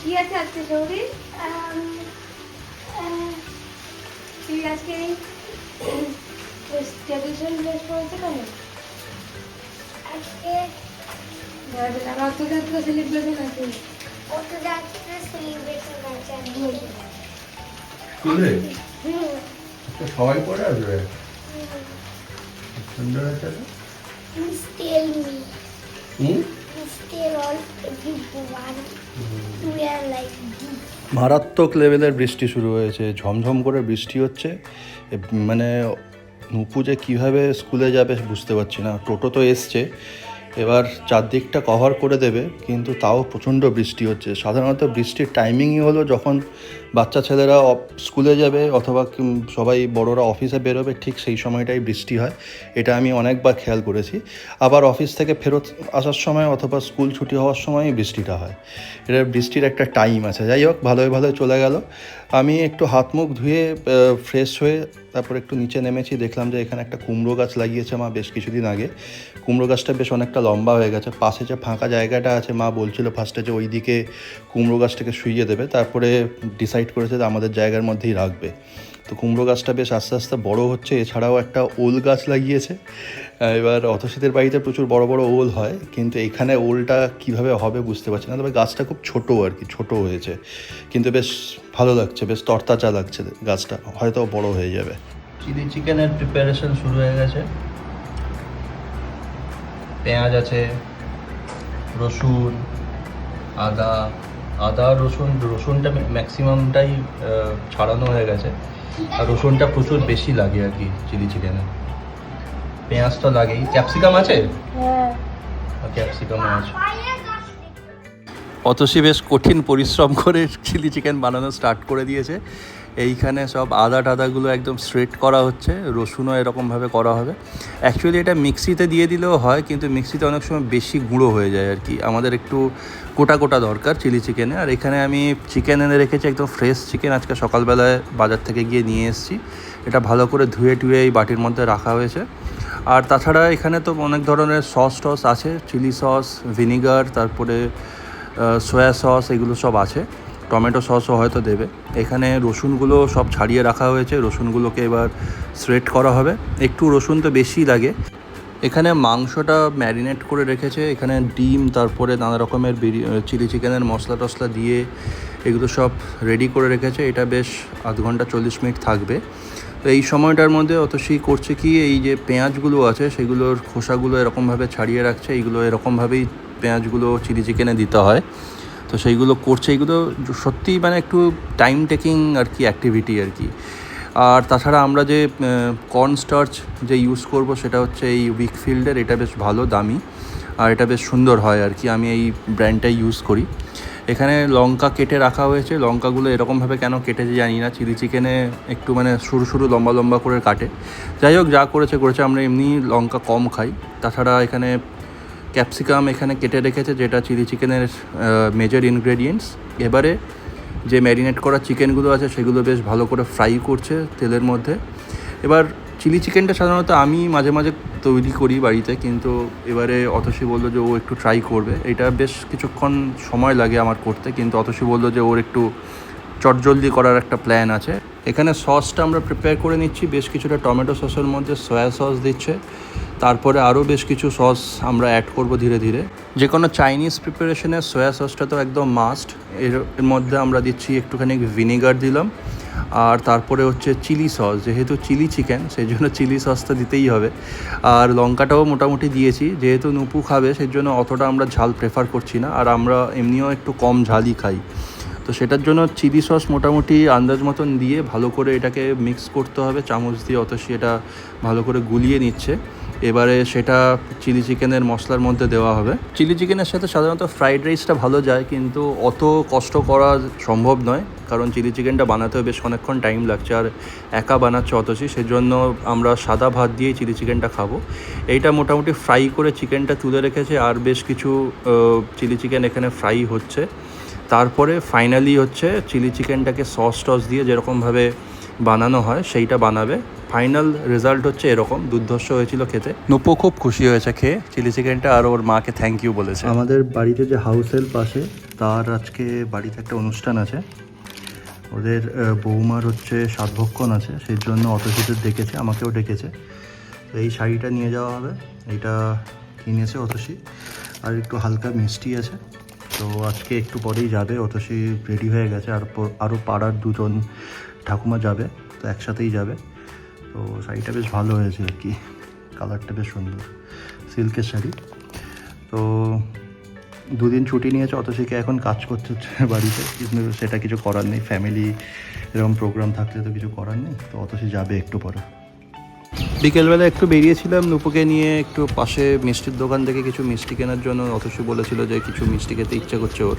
কি আছে আজকে শরীর তুই আজকে ট্র্যাডিশনাল ড্রেস পরেছে কেন আজকে রথযাত্রা সেলিব্রেশন আছে। পথযাত্রা সেলিব্রেশন আছে স্কুলে? সবাই পড়ে আসবে? সুন্দর আছে হুম? মারাত্মক লেভেলের বৃষ্টি শুরু হয়েছে, ঝমঝম করে বৃষ্টি হচ্ছে। মানে নুপু যে কীভাবে স্কুলে যাবে বুঝতে পারছি না। টোটো তো এসছে, এবার চারদিকটা কভার করে দেবে, কিন্তু তাও প্রচণ্ড বৃষ্টি হচ্ছে। সাধারণত বৃষ্টির টাইমিংই হলো যখন বাচ্চা ছেলেরা স্কুলে যাবে অথবা সবাই বড়রা অফিসে বেরোবে, ঠিক সেই সময়টাই বৃষ্টি হয়। এটা আমি অনেকবার খেয়াল করেছি। আবার অফিস থেকে ফেরত আসার সময় অথবা স্কুল ছুটি হওয়ার সময়ই বৃষ্টিটা হয়। এটা বৃষ্টির একটা টাইম আছে। যাই হোক, ভালোই ভালোই চলে গেল। আমি একটু হাত মুখ ধুয়ে ফ্রেশ হয়ে তারপর একটু নিচে নেমেছি। দেখলাম যে এখানে একটা কুমড়ো গাছ লাগিয়েছে মা বেশ কিছুদিন আগে। কুমড়ো গাছটা বেশ অনেকটা লম্বা হয়ে গেছে। পাশে যে ফাঁকা জায়গাটা আছে, মা বলছিল ফার্স্টে যে ওই দিকে কুমড়ো গাছটাকে শুইয়ে দেবে। তারপরে ডিসাইড করেছে যে আমাদের জায়গার মধ্যেই রাখবে। তো কুমড়ো গাছটা বেশ আস্তে আস্তে বড় হচ্ছে, এছাড়াও একটা ওল গাছ লাগিয়েছে। এবার অতসীদের বাড়িতে প্রচুর বড় বড় ওল হয়, কিন্তু এখানে ওলটা কীভাবে হবে বুঝতে পারছি না। তবে গাছটা খুব ছোট আর কি, ছোট হয়েছে। কিন্তু বেশ ভালো লাগছে, বেশ তরতাচা লাগছে গাছটা, হয়তো বড় হয়ে যাবে। চিলি চিকেনের প্রিপারেশন শুরু হয়ে গেছে। পেঁয়াজ আছে, রসুন, আদা আদা রসুন রসুনটা ম্যাক্সিমামটাই ছাড়ানো হয়ে গেছে। আর রসুনটা প্রচুর বেশি লাগে আর কি চিলি চিকেনে। পেঁয়াজ তো লাগেই। ক্যাপসিকাম আছে? হ্যাঁ। ক্যাপসিকাম আছে। অতসী বেশ কঠিন পরিশ্রম করে চিলি চিকেন বানানো স্টার্ট করে দিয়েছে। এইখানে সব আদা টাদাগুলো একদম স্ট্রেট করা হচ্ছে, রসুনও এরকমভাবে করা হবে। অ্যাকচুয়ালি এটা মিক্সিতে দিয়ে দিলেও হয়, কিন্তু মিক্সিতে অনেক সময় বেশি গুঁড়ো হয়ে যায় আর কি। আমাদের একটু কোটা কোটা দরকার চিলি চিকেনে। আর এখানে আমি চিকেন এনে রেখেছি, একদম ফ্রেশ চিকেন আজকে সকালবেলায় বাজার থেকে গিয়ে নিয়ে এসেছি। এটা ভালো করে ধুয়ে টুয়ে এই বাটির মধ্যে রাখা হয়েছে। আর তাছাড়া এখানে তো অনেক ধরনের সস টস আছে, চিলি সস ভিনিগার তারপরে সয়া সস এগুলো সব আছে। টমেটো সসও হয়তো দেবে। এখানে রসুনগুলো সব ছাড়িয়ে রাখা হয়েছে। রসুনগুলোকে এবার স্ট্রেট করা হবে। একটু রসুন তো বেশি লাগে। এখানে মাংসটা ম্যারিনেট করে রেখেছে। এখানে ডিম, তারপরে নানা রকমের চিলি চিকেনের মশলা টশলা দিয়ে এগুলো সব রেডি করে রেখেছে। এটা বেশ আধ ঘণ্টা চল্লিশ মিনিট থাকবে। তো এই সময়টার মধ্যে অতসী করছে কি, এই যে পেঁয়াজগুলো আছে, সেগুলোর খোসাগুলো এরকমভাবে ছাড়িয়ে রাখছে। এইগুলো এরকমভাবেই পেঁয়াজগুলো চিলি চিকেনে দিতে হয়। তো সেইগুলো করছে, এইগুলো সত্যিই মানে একটু টাইম টেকিং আর কি অ্যাক্টিভিটি আর কি। আর তাছাড়া আমরা যে কর্ন স্টার্চ যে ইউজ করব সেটা হচ্ছে এই উইকফিল্ডের এটা বেশ ভালো, দামি। আর এটা বেশ সুন্দর হয় আর কি, আমি এই ব্র্যান্ডটাই ইউজ করি। এখানে লঙ্কা কেটে রাখা হয়েছে, লঙ্কাগুলো এরকমভাবে কেন কেটেছে জানি না, চিলি চিকেনে একটু মানে সরু সরু লম্বা লম্বা করে কাটে। যাই হোক, যা করেছে করেছে, আমরা এমনি লঙ্কা কম খাই। তাছাড়া এখানে ক্যাপসিকাম এখানে কেটে রেখেছে, যেটা চিলি চিকেনের মেজর ইনগ্রেডিয়েন্টস এবারে যে ম্যারিনেট করা চিকেনগুলো আছে, সেগুলো বেশ ভালো করে ফ্রাই করছে তেলের মধ্যে। এবার চিলি চিকেনটা সাধারণত আমি মাঝে মাঝে তৈরি করি বাড়িতে, কিন্তু এবারে অতসী বলল যে ও একটু ট্রাই করবে। এটা বেশ কিছুক্ষণ সময় লাগে আমার করতে, কিন্তু অতসী বলল যে ওর একটু চটজলদি করার একটা প্ল্যান আছে। এখানে সসটা আমরা প্রিপেয়ার করে নিচ্ছি, বেশ কিছুটা টমেটো সসের মধ্যে সয়া সস দিচ্ছে। তারপরে আরও বেশ কিছু সস আমরা অ্যাড করব ধীরে ধীরে। যে কোনো চাইনিজ প্রিপারেশনের সয়া সসটা তো একদম মাস্ট এর এর মধ্যে আমরা দিচ্ছি একটুখানি ভিনেগার দিলাম। আর তারপরে হচ্ছে চিলি সস যেহেতু চিলি চিকেন সেই জন্য চিলি সসটা দিতেই হবে। আর লঙ্কাটাও মোটামুটি দিয়েছি। যেহেতু নুপু খাবে সেই জন্য অতটা আমরা ঝাল প্রেফার করছি না। আর আমরা এমনিও একটু কম ঝালই খাই। তো সেটার জন্য চিলি সস মোটামুটি আন্দাজ মতন দিয়ে ভালো করে এটাকে মিক্স করতে হবে। চামচ দিয়ে অতসী এটা ভালো করে গুলিয়ে নিচ্ছে। এবারে সেটা চিলি চিকেনের মশলার মধ্যে দেওয়া হবে। চিলি চিকেনের সাথে সাধারণত ফ্রাইড রাইসটা ভালো যায়, কিন্তু অত কষ্ট করা সম্ভব নয়, কারণ চিলি চিকেনটা বানাতেও বেশ অনেকক্ষণ টাইম লাগছে, আর একা বানাচ্ছে অতসী, সেজন্য আমরা সাদা ভাত দিয়ে চিলি চিকেনটা খাব। এইটা মোটামুটি ফ্রাই করে চিকেনটা তুলে রেখেছে, আর বেশ কিছু চিলি চিকেন এখানে ফ্রাই হচ্ছে। তারপরে ফাইনালি হচ্ছে চিলি চিকেনটাকে সস টস দিয়ে যেরকমভাবে বানানো হয় সেইটা বানাবে। ফাইনাল রেজাল্ট হচ্ছে এরকম দুর্ধর্ষ হয়েছিল খেতে। নুপো খুব খুশি হয়েছে খেয়ে। চিলি চিকেনটা আর ওর মাকে থ্যাংক ইউ বলেছে। আমাদের বাড়িতে যে হাউস হেল্প আসে তার আজকে বাড়িতে একটা অনুষ্ঠান আছে। ওদের বৌমার হচ্ছে সাতভক্ষণ আছে সেই জন্য অতসীদের ডেকেছে আমাকেও ডেকেছে। তো এই শাড়িটা নিয়ে যাওয়া হবে। এইটা কিনেছে অতসী। আর একটু হালকা মিষ্টি আছে। তো আজকে একটু পরেই যাবে অতসী রেডি হয়ে গেছে। আর আরও পাড়ার দুজন ঠাকুমা যাবে, তো একসাথেই যাবে। তো শাড়িটা বেশ ভালো হয়েছে আর কি। কালারটা বেশ সুন্দর, সিল্কের শাড়ি। তো দুদিন ছুটি নিয়েছে, অত শিখে এখন কাজ করতে হচ্ছে বাড়িতে। কিন্তু সেটা কিছু করার নেই ফ্যামিলি এরকম প্রোগ্রাম থাকলে তো কিছু করার নেই। তো অতসী যাবে একটু পরে। বিকেলবেলা একটু বেরিয়েছিলাম নুপুকে নিয়ে একটু পাশে মিষ্টির দোকান থেকে কিছু মিষ্টি কেনার জন্য। অথচ বলেছিল যে কিছু মিষ্টি খেতে ইচ্ছে করছে ওর।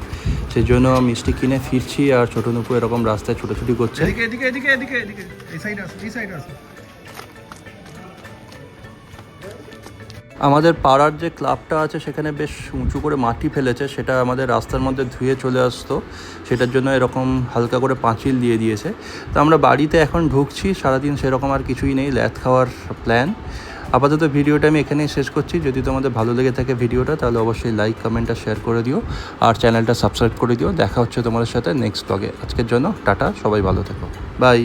সেই জন্য মিষ্টি কিনে ফিরছি আর ছোটো নুপু এরকম রাস্তায় ছোটাছুটি করছে। এদিকে এদিকে এদিকে এদিকে এই সাইড এই সাইডে আমাদের পাড়ার যে ক্লাবটা আছে, সেখানে বেশ উঁচু করে মাটি ফেলেছে, সেটা আমাদের রাস্তার মধ্যে ধুয়ে চলে আসতো। সেটার জন্য এরকম হালকা করে পাঁচিল দিয়ে দিয়েছে। তো আমরা বাড়িতে এখন ঢুকছি, সারাদিন সেরকম আর কিছুই নেই, ল্যাথ খাওয়ার প্ল্যান। আপাতত ভিডিওটা আমি এখানেই শেষ করছি। যদি তোমাদের ভালো লেগে থাকে ভিডিওটা, তাহলে অবশ্যই লাইক কমেন্ট আর শেয়ার করে দিও। আর চ্যানেলটা সাবস্ক্রাইব করে দিও। দেখা হচ্ছে তোমাদের সাথে নেক্সট ব্লগে আজকের জন্য টাটা, সবাই ভালো থেকো। বাই